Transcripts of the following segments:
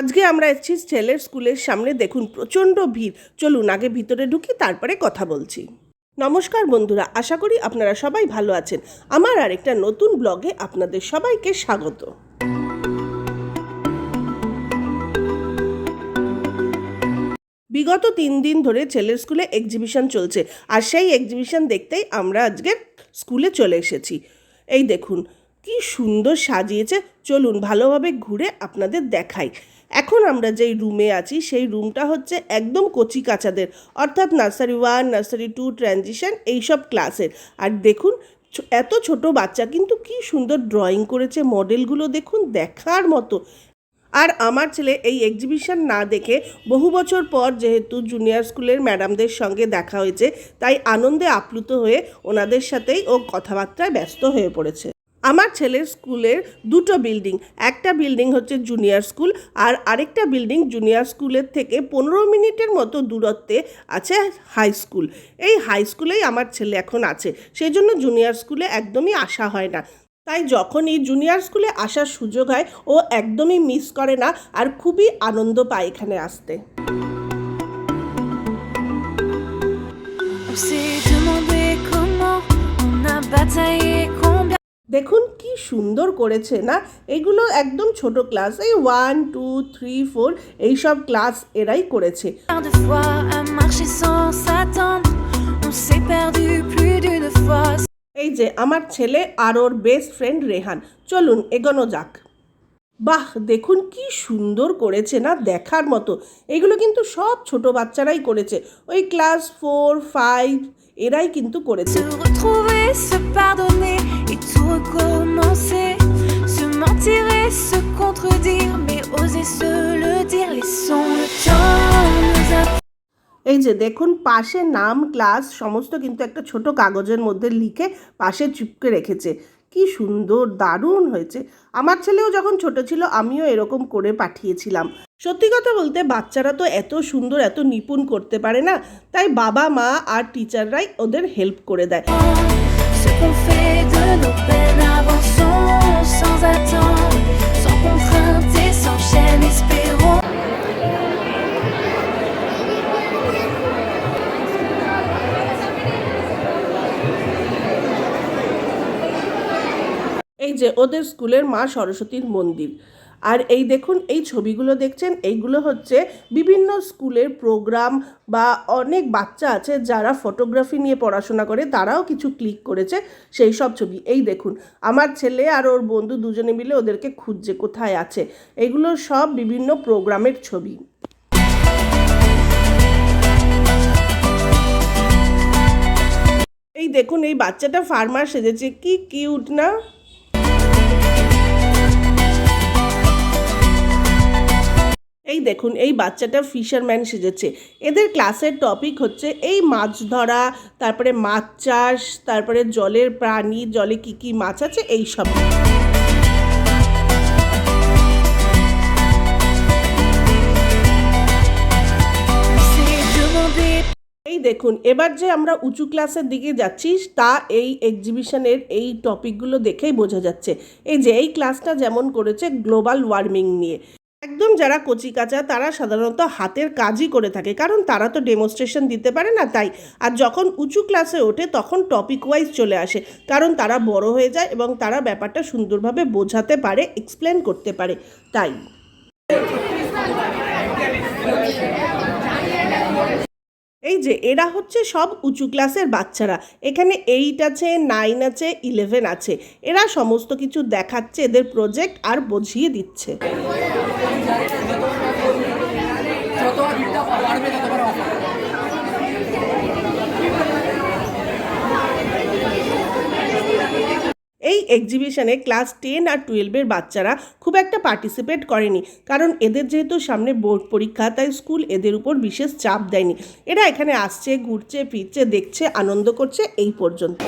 আজকে আমরা এসেছি ছেলের স্কুলের সামনে, দেখুন প্রচণ্ড ভিড়। চলুন আগে ভিতরে ঢুকি, তারপরে কথা বলছি। নমস্কার বন্ধুরা, আশা করি আপনারা সবাই ভালো আছেন। আমার আরেকটা নতুন ব্লগে আপনাদের সবাইকে স্বাগত। বিগত তিন দিন ধরে ছেলের স্কুলে এক্সিবিশন চলছে, আর সেই এক্সিবিশন দেখতেই আমরা আজকে স্কুলে চলে এসেছি। এই দেখুন, কি সুন্দর সাজিয়েছে। চলুন ভালোভাবে ঘুরে আপনাদের দেখাই। এখন আমরা যেই রুমে আছি, সেই রুমটা হচ্ছে একদম কচি কাচাদের, অর্থাৎ nursery one nursery two transition এইসব ক্লাসের আর দেখুন এত ছোট বাচ্চা কিন্তু কি সুন্দর ড্রয়িং করেছে মডেলগুলো দেখুন দেখার মতো। আর আমার ছেলে এই এক্সিবিশন না দেখে বহু বছর পর যেহেতু জুনিয়র স্কুলের ম্যাডামদের সঙ্গে দেখা হয়েছে, তাই আনন্দে আপ্লুত হয়ে ওনাদের সাথেই ও কথাবার্তায় ব্যস্ত হয়ে পড়েছে। আমার ছেলের স্কুলের দুটো বিল্ডিং একটা বিল্ডিং হচ্ছে জুনিয়র স্কুল আর আরেকটা বিল্ডিং জুনিয়র স্কুলের থেকে পনেরো মিনিটের মতো দূরত্বে আছে হাই স্কুল এই হাই স্কুলেই আমার ছেলে এখন আছে সেই জন্য জুনিয়র স্কুলে একদমই আসা হয় না। তাই যখনই জুনিয়র স্কুলে আসার সুযোগ হয় ও একদমই মিস করে না আর খুবই আনন্দ পায় এখানে আসতে। bataillé, দেখুন কি সুন্দর করেছে না? এগুলো একদম ছোট ক্লাস এই ওয়ান টু থ্রি ফোর এইসব ক্লাস এরাই করেছে. এই যে আমার ছেলে আর ওর বেস্ট ফ্রেন্ড রেহান চলুন এগোনো যাক। বাহ দেখুন কি সুন্দর করেছে না? দেখার মতো। এগুলো কিন্তু সব ছোট বাচ্চারাই করেছে। ওই ক্লাস ফোর ফাইভ এরাই কিন্তু করেছে। Et tout recommencer. Se mentir et se contredire, mais oser se le dire. Laissons le temps nous এই যে দেখুন পাশে নাম ক্লাস সমস্ত কিন্তু একটা ছোট কাগজের মধ্যে লিখে পাশে চিপকে রেখেছে কি সুন্দর দারুণ হয়েছে আমার ছেলেও যখন ছোট ছিল আমিও এরকম করে পাঠিয়েছিলাম সত্যি কথা বলতে বাচ্চারা তো এত সুন্দর এত নিপুণ করতে পারে না তাই বাবা মা আর টিচাররাই ওদের হেল্প করে দেয় এই যে ওদের স্কুলের মা সরস্বতীর মন্দির আর এই দেখুন, এই ছবিগুলো দেখছেন, এইগুলো হচ্ছে বিভিন্ন স্কুলের প্রোগ্রাম বা অনেক বাচ্চা আছে যারা ফটোগ্রাফি নিয়ে পড়াশোনা করে, তারাও কিছু ক্লিক করেছে সেই সব ছবি। এই দেখুন, আমার ছেলে আর ওর বন্ধু দুজনে মিলে ওদেরকে খুঁজছে কোথায় আছে। এগুলো সব বিভিন্ন প্রোগ্রামের ছবি। এই দেখুন, এই বাচ্চাটা ফার্মার সেজেছে, কি কিউট না? এই দেখুন, এই বাচ্চাটা ফিশারম্যান সেজেছে। এদের ক্লাসের টপিক হচ্ছে এই মাছ ধরা, তারপরে মাছ চাষ, তারপরে জলের প্রাণী, জলে কি কি মাছ আছে, এই সব। এই দেখুন, এবার যে আমরা উঁচু ক্লাসের দিকে যাচ্ছি, তা এই এক্সিবিশনের এই টপিকগুলো দেখেই বোঝা যাচ্ছে। এই যে, এই ক্লাসটা যেমন করেছে গ্লোবাল ওয়ার্মিং নিয়ে। একদম যারা কচি কাঁচা, তারা সাধারণত হাতের কাজই করে থাকে, কারণ তারা তো ডেমনস্ট্রেশন দিতে পারে না তাই। আর যখন উঁচু ক্লাসে ওঠে, তখন টপিক ওয়াইজ চলে আসে, কারণ তারা বড় হয়ে যায় এবং তারা ব্যাপারটা সুন্দরভাবে বোঝাতে পারে এক্সপ্লেন করতে পারে, তাই। এই যে, এরা হচ্ছে সব উঁচু ক্লাসের বাচ্চারা, এখানে এইট আছে নাইন আছে ইলেভেন আছে, এরা সমস্ত কিছু দেখাচ্ছে, এদের প্রজেক্ট আর বুঝিয়ে দিচ্ছে এই এক্সিবিশনে ক্লাস টেন আর টুয়েলভের বাচ্চারা খুব একটা পার্টিসিপেট করেনি। কারণ এদের যেহেতু সামনে বোর্ড পরীক্ষা, তাই স্কুল এদের উপর বিশেষ চাপ দেয়নি। এরা এখানে আসছে, ঘুরছে, ফিরছে, দেখছে, আনন্দ করছে এই পর্যন্ত।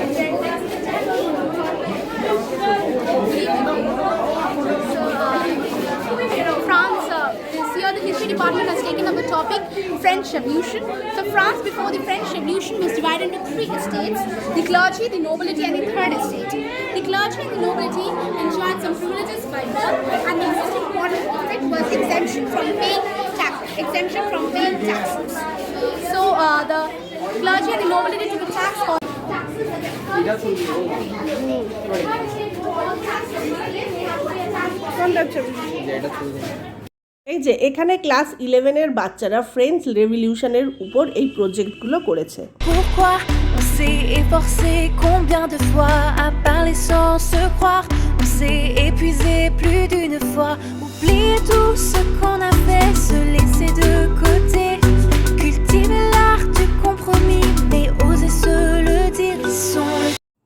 French Revolution. So France before the French Revolution was divided into three estates, the clergy, the nobility and the third estate. The clergy and the nobility enjoyed some privileges by birth and the most important of it was exemption from paying tax, exemption from paying taxes. So uh, the clergy and the nobility took a tax on taxes. এই যে এখানে class ইলেভেনের বাচ্চারা French রেভলিউশনের উপর এই প্রজেক্টগুলো করেছে Pourquoi on s'est efforcé combien de fois à parler sans se croire On s'est épuisé plus d'une fois Oublier tout ce qu'on a fait, se laisser de côté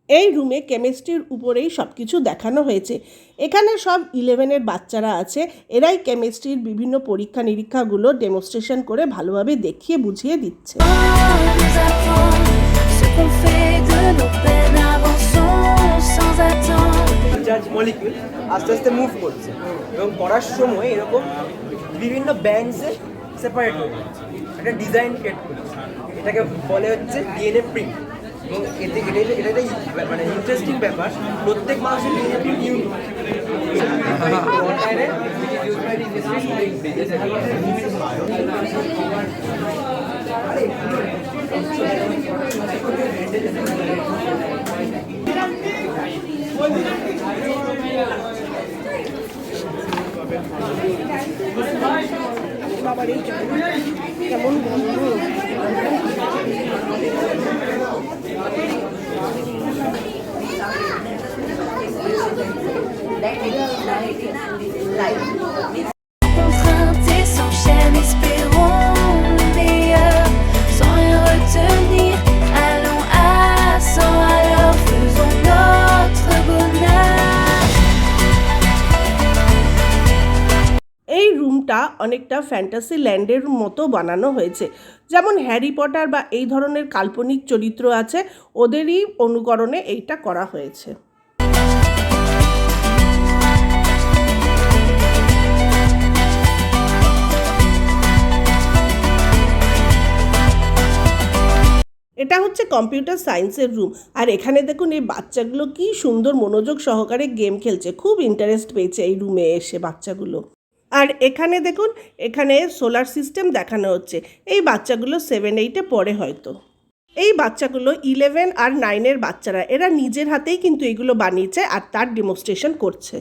এই রুমে কেমিস্ট্রির উপরেই সব কিছু দেখানো হয়েছে। এখানে সব ইলেভেনের বাচ্চারা আছে। এরাই কেমিস্ট্রির বিভিন্ন পরীক্ষা নিরীক্ষাগুলো ডেমনস্ট্রেশন করে ভালোভাবে দেখিয়ে বুঝিয়ে দিচ্ছে। আস্তে আস্তে মুভ করছে এবং করার সময় এরকম বিভিন্ন ব্যান্ডসে সেপারেট হয়ে একটা ডিজাইন ক্রিয়েট করছে। এটাকে বলে হচ্ছে ডিএনএ প্রিন্ট এবং এতে এটা এটা একটা মানে ইন্টারেস্টিং ব্যাপার প্রত্যেক মানুষের ডিএনএ প্রিন্ট ইউনিক এই অনেকটা ফ্যান্টাসি ল্যান্ডের মতো বানানো হয়েছে। যেমন হ্যারি পটার বা এই ধরনের কাল্পনিক চরিত্র আছে, ওদেরই অনুকরণে এইটা করা হয়েছে। এটা হচ্ছে কম্পিউটার সায়েন্সের রুম আর এখানে দেখুন এই বাচ্চাগুলো কি সুন্দর মনোযোগ সহকারে গেম খেলছে। খুব ইন্টারেস্ট পেয়েছে এই রুমে এসে বাচ্চাগুলো। আর এখানে দেখুন এখানে সোলার সিস্টেম দেখানো হচ্ছে। এই বাচ্চাগুলো সেভেন এইটে পড়ে হয়তো। এই বাচ্চাগুলো ইলেভেন আর নাইনের বাচ্চারা এরা নিজের হাতেই কিন্তু এগুলো বানিয়েছে আর তার ডেমোস্ট্রেশন করছে।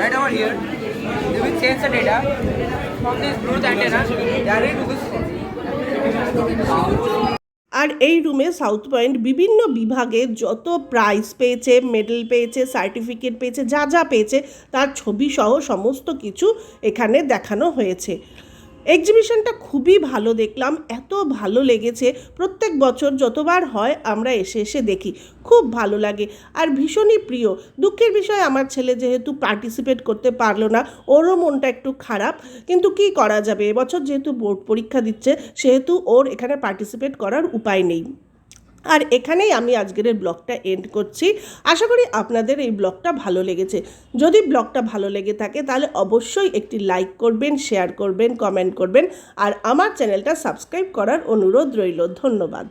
Right over here, will change the data আর এই রুমে সাউথ পয়েন্ট বিভিন্ন বিভাগে যত প্রাইজ পেয়েছে মেডেল পেয়েছে সার্টিফিকেট পেয়েছে, যা যা পেয়েছে, তার ছবি সহ সমস্ত কিছু এখানে দেখানো হয়েছে। এক্সিবিশনটা খুবই ভালো দেখলাম, এত ভালো লেগেছে। প্রত্যেক বছর যতবার হয় আমরা এসে এসে দেখি, খুব ভালো লাগে। আর ভীষণই প্রিয়। দুঃখের বিষয়, আমার ছেলে যেহেতু পার্টিসিপেট করতে পারল না, ওরও মনটা একটু খারাপ। কিন্তু কি করা যাবে? এবছর যেহেতু বোর্ড পরীক্ষা দিচ্ছে, সেহেতু ওর এখানে পার্টিসিপেট করার উপায় নেই। আর এখানেই আমি আজকের এই ব্লগটা এন্ড করছি। আশা করি আপনাদের এই ব্লগটা ভালো লেগেছে। যদি ব্লগটা ভালো লেগে থাকে, তাহলে অবশ্যই একটি লাইক করবেন শেয়ার করবেন কমেন্ট করবেন, আর আমার চ্যানেলটা সাবস্ক্রাইব করার অনুরোধ রইল। ধন্যবাদ।